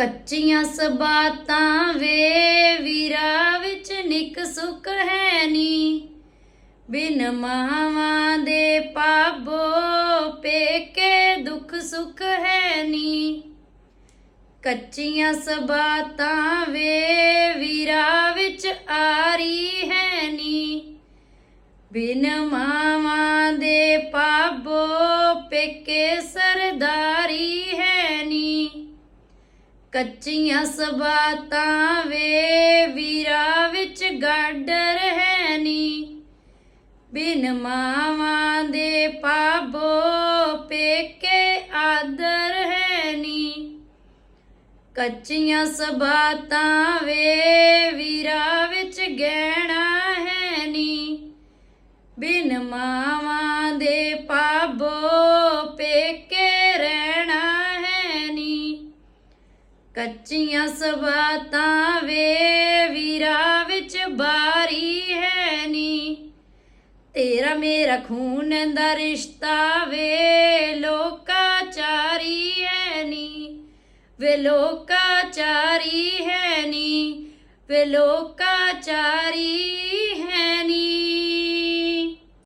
ਕੱਚੀਆਂ ਸਬਾਤਾਂ ਵੇ ਵੀਰਾ ਵਿੱਚ ਨਿਕ ਸੁਖ ਹੈ ਨੀ। ਬਿਨ ਮਾਵਾਂ ਦੇ ਪਾਬੋ ਪੇਕੇ ਦੁੱਖ ਸੁਖ ਹੈ ਨੀ। ਕੱਚੀਆਂ ਸਬਾਤਾਂ ਵੇ ਵੀਰਾ ਵਿੱਚ ਆਰੀ ਹੈ ਨੀ। ਬਿਨ ਮਾਵਾਂ ਦੇ ਪਾਬੋ ਪੇਕੇ ਸਰ ਕੱਚੀਆਂ ਸਬਾਤਾਂ ਵੇ, ਵੀਰਾ ਵਿੱਚ ਗਾਡਰ ਹੈ ਬਿਨ ਮਾਵਾਂ ਦੇ ਪਾਬੋ ਪੇਕੇ ਆਦਰ ਹੈਨੀ ਕੱਚੀਆਂ ਸਬਾਤਾਂ ਵੇ, ਵੀਰਾ ਵਿੱਚ ਗਹਿਣਾ ਹੈ ਬਿਨ ਮਾਂ ਕੱਚੀਆਂ ਸਬਾਤਾਂ ਵੇ ਵੀਰਾ ਵਿੱਚ ਬਾਰੀ ਹੈ ਨੀ। ਤੇਰਾ ਮੇਰਾ ਖੂਨ ਦਾ ਰਿਸ਼ਤਾ ਵੇ ਲੋਕਾਚਾਰੀ ਹੈ ਨੀ। ਵੇ ਲੋਕਾਚਾਰੀ ਹੈ ਨੀ। ਵੇ ਲੋਕਾਚਾਰੀ